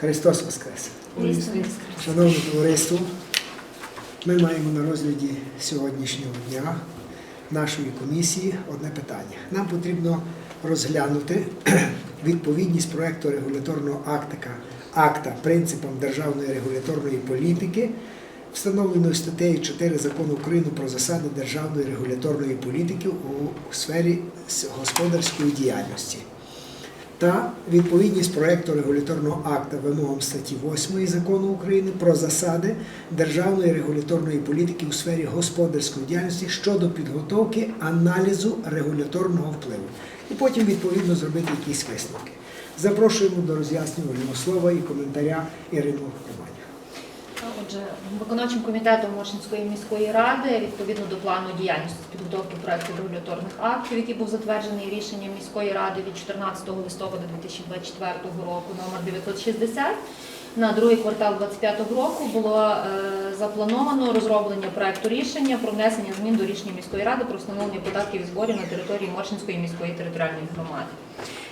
Христос Воскрес! Шановне товариство, ми маємо на розгляді сьогоднішнього дня нашої комісії одне питання. Нам потрібно розглянути відповідність проекту регуляторного акта, акта принципам державної регуляторної політики, встановленої статтею 4 закону України про засади державної регуляторної політики у сфері господарської діяльності та відповідність проекту регуляторного акта вимогам статті 8 закону України про засади державної регуляторної політики у сфері господарської діяльності щодо підготовки аналізу регуляторного впливу. І потім відповідно зробити якісь висновки. Запрошуємо до роз'яснювального слова і коментаря Ірину Романів. Отже, виконавчим комітетом Моршинської міської ради відповідно до плану діяльності з підготовки проекту регуляторних актів, який був затверджений рішенням міської ради від 14 листопада 2024 року, номер 960, на другий квартал 2025 року було е, заплановано розроблення проекту рішення про внесення змін до рішення міської ради про встановлення податків і зборів на території Моршинської міської територіальної громади.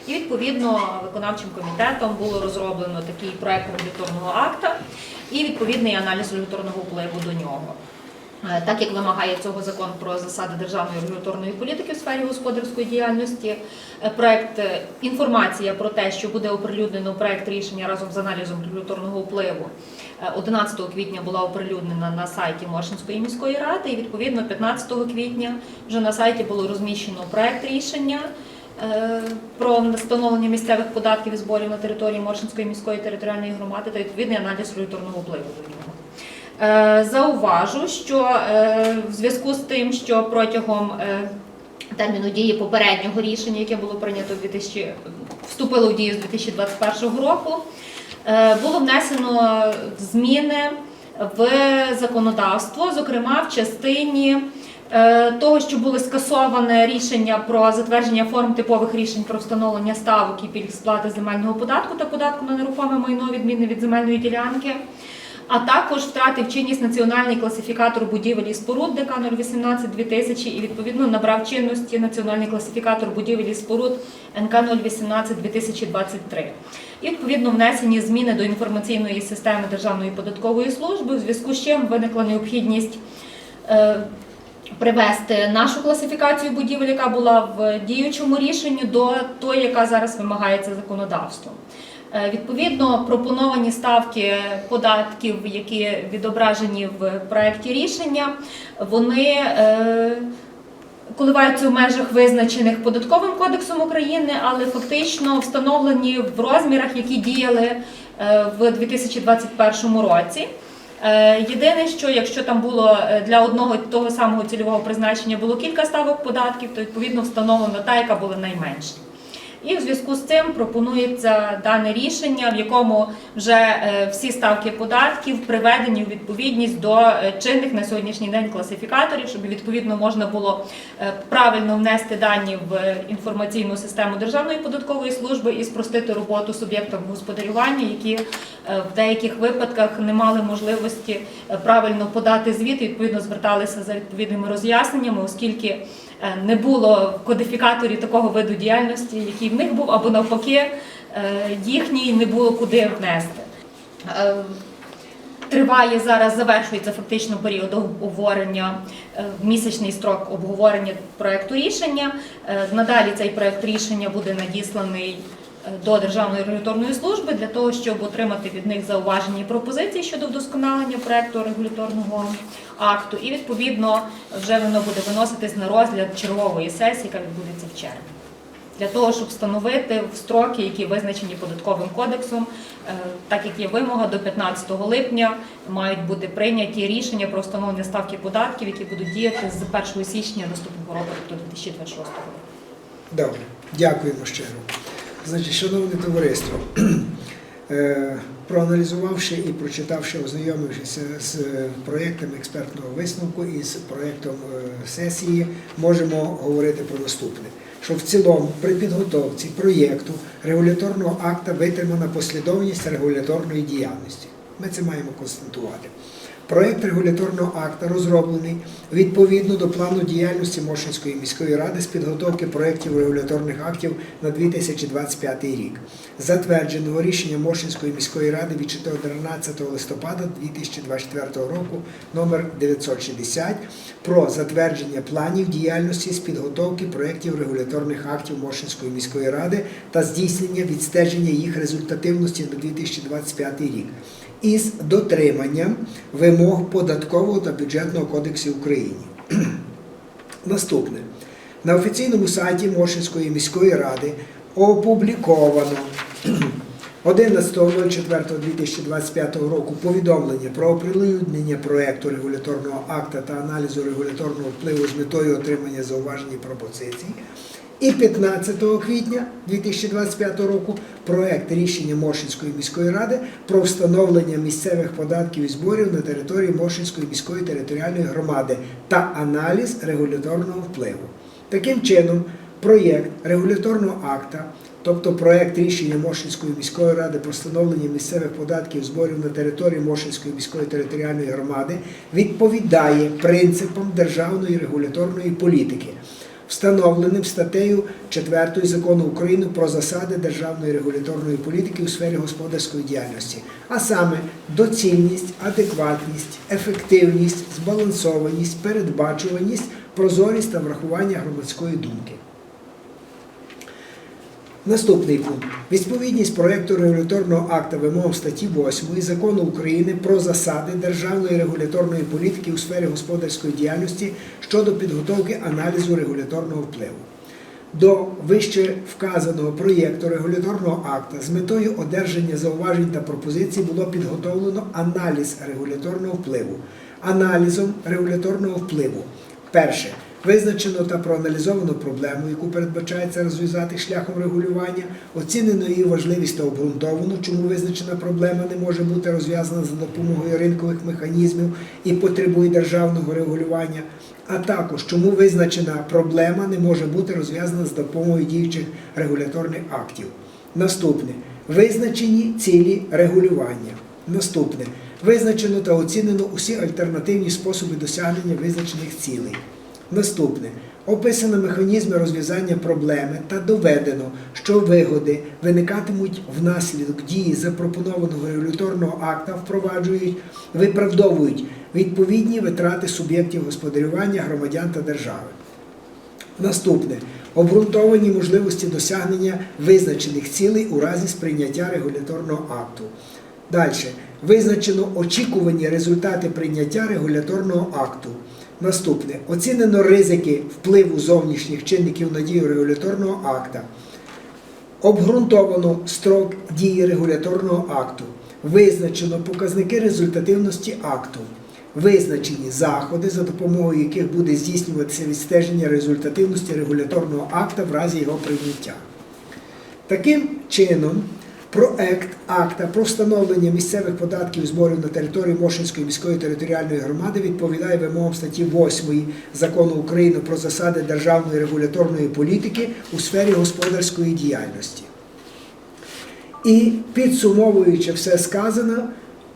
І відповідно виконавчим комітетом було розроблено такий проект регуляторного акта і відповідний аналіз регуляторного впливу до нього. Е, Так як вимагає цього закон про засади державної регуляторної політики в сфері господарської діяльності, е, проект е, інформація про те, що буде оприлюднено проект рішення разом з аналізом регуляторного впливу. е, 11 квітня була оприлюднена на сайті Моршинської міської ради, і відповідно 15 квітня вже на сайті було розміщено проект рішення про встановлення місцевих податків і зборів на території Моршинської міської територіальної громади та відповідний аналіз регуляторного впливу до нього. Е, Зауважу, що е, в зв'язку з тим, що протягом е, терміну дії попереднього рішення, яке було прийнято в 2000, вступило в дію з 2021 року, було внесено зміни в законодавство, зокрема в частині того, що було скасоване рішення про затвердження форм типових рішень про встановлення ставок і пільг сплати земельного податку та податку на нерухоме майно відмінне від земельної ділянки. А також втратив чинність національний класифікатор будівель і споруд ДК 018 2000 і відповідно набрав чинності національний класифікатор будівель і споруд НК 018 2023. І відповідно внесені зміни до інформаційної системи Державної податкової служби, в зв'язку з чим виникла необхідність е, привести нашу класифікацію будівель, яка була в діючому рішенні, до тої, яка зараз вимагається законодавством. Е, Відповідно, пропоновані ставки податків, які відображені в проєкті рішення, вони е, коливаються в межах визначених податковим кодексом України, але фактично встановлені в розмірах, які діяли е, в 2021 році. Е, Єдине, що якщо там було е, для одного того самого цільового призначення було кілька ставок податків, то відповідно встановлено та, яка була найменша. І в зв'язку з цим пропонується дане рішення, в якому вже е, всі ставки податків приведені у відповідність до е, чинних на сьогоднішній день класифікаторів, щоб відповідно можна було е, правильно внести дані в інформаційну систему Державної податкової служби і спростити роботу суб'єктам господарювання, які в деяких випадках не мали можливості правильно подати звіт, і відповідно зверталися за відповідними роз'ясненнями, оскільки не було в кодифікаторі такого виду діяльності, який в них був, або навпаки, е, їхній не було куди внести. Е, Триває зараз, завершується фактично період обговорення, е, місячний строк обговорення проєкту рішення. Е, Надалі цей проєкт рішення буде надісланий е, до Державної регуляторної служби для того, щоб отримати від них зауваження і пропозиції щодо вдосконалення проекту регуляторного акту. І відповідно вже воно буде виноситись на розгляд чергової сесії, яка відбудеться в червні. Для того, щоб встановити в строки, які визначені податковим кодексом, е, так як є вимога до 15 липня, мають бути прийняті рішення про встановлення ставки податків, які будуть діяти з 1 січня наступного року, тобто 2026 року. Добре, дякуємо щиро. Значить, шановне товариство, е, проаналізувавши і прочитавши, ознайомившися з проєктами експертного висновку і з проєктом е, сесії, можемо говорити про наступне. Що в цілому при підготовці проєкту регуляторного акта витримана послідовність регуляторної діяльності. Ми це маємо констатувати. Проект регуляторного акта розроблений відповідно до плану діяльності Мошинської міської ради з підготовки проєктів регуляторних актів на 2025 рік, затвердженого рішенням Мошинської міської ради від 14 листопада 2024 року номер 960 про затвердження планів діяльності з підготовки проєктів регуляторних актів Мошинської міської ради та здійснення відстеження їх результативності на 2025 рік із дотриманням вимог податкового та бюджетного кодексів України. Наступне. На офіційному сайті Мошинської міської ради опубліковано 11.04.2025 року повідомлення про оприлюднення проекту регуляторного акта та аналізу регуляторного впливу з метою отримання зауважень і пропозицій. І 15 квітня 2025 року проект рішення Мошинської міської ради про встановлення місцевих податків і зборів на території Мошинської міської територіальної громади та аналіз регуляторного впливу. Таким чином, проєкт регуляторного акта, тобто проєкт рішення Мошинської міської ради про встановлення місцевих податків і зборів на території Мошинської міської територіальної громади, відповідає принципам державної регуляторної політики встановленим статтею 4 закону України про засади державної регуляторної політики у сфері господарської діяльності, а саме доцільність, адекватність, ефективність, збалансованість, передбачуваність, прозорість та врахування громадської думки. Наступний пункт. Відповідність проєкту регуляторного акта вимогам статті 8 Закону України про засади державної регуляторної політики у сфері господарської діяльності щодо підготовки аналізу регуляторного впливу. До вище вказаного проєкту регуляторного акта з метою одержання зауважень та пропозицій було підготовлено аналіз регуляторного впливу. Аналізом регуляторного впливу. Перше. Визначено та проаналізовано проблему, яку передбачається розв'язати шляхом регулювання, оцінено її важливість та обґрунтовано, чому визначена проблема не може бути розв'язана за допомогою ринкових механізмів і потребує державного регулювання, а також чому визначена проблема не може бути розв'язана з допомогою діючих регуляторних актів. Наступне визначені цілі регулювання. Наступне визначено та оцінено усі альтернативні способи досягнення визначених цілей. Наступне описано механізми розв'язання проблеми та доведено, що вигоди виникатимуть внаслідок дії запропонованого регуляторного акта, впроваджують, виправдовують відповідні витрати суб'єктів господарювання громадян та держави. Наступне обґрунтовані можливості досягнення визначених цілей у разі сприйняття регуляторного акту. Далі визначено очікувані результати прийняття регуляторного акту. Наступне оцінено ризики впливу зовнішніх чинників на дію регуляторного акта. Обґрунтовано строк дії регуляторного акту. Визначено показники результативності акту. Визначені заходи, за допомогою яких буде здійснюватися відстеження результативності регуляторного акта в разі його прийняття. Таким чином, проект акта про встановлення місцевих податків зборів на території Мошинської міської територіальної громади відповідає вимогам статті 8 Закону України про засади державної регуляторної політики у сфері господарської діяльності. І підсумовуючи все сказане,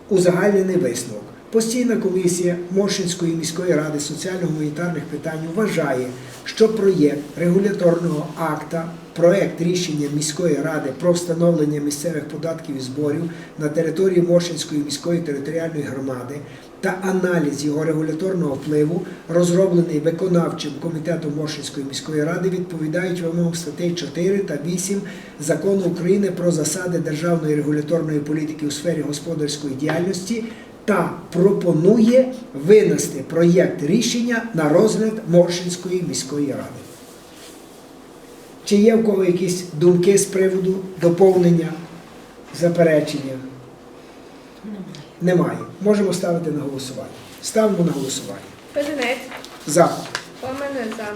узагальнений висновок. Постійна комісія Моршинської міської ради соціально-гуманітарних питань вважає, що проєкт регуляторного акта, проєкт рішення міської ради про встановлення місцевих податків і зборів на території Моршинської міської територіальної громади та аналіз його регуляторного впливу, розроблений виконавчим комітетом Моршинської міської ради, відповідають вимогам статей 4 та 8 Закону України про засади державної регуляторної політики у сфері господарської діяльності та пропонує винести проєкт рішення на розгляд Моршинської міської ради. Чи є в кого якісь думки з приводу доповнення, заперечення? Немає. Можемо ставити на голосування. Ставимо на голосування. Петренець, За. Омене за.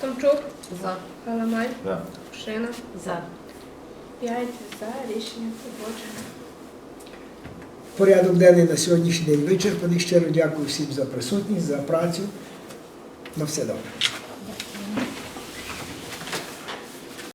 Томчук, За. Галамай, За. Шина. За. П'ять за. Рішення погоджено. Порядок денний на сьогоднішній день вичерпаний. Щиро дякую всім за присутність, за працю. На все добре.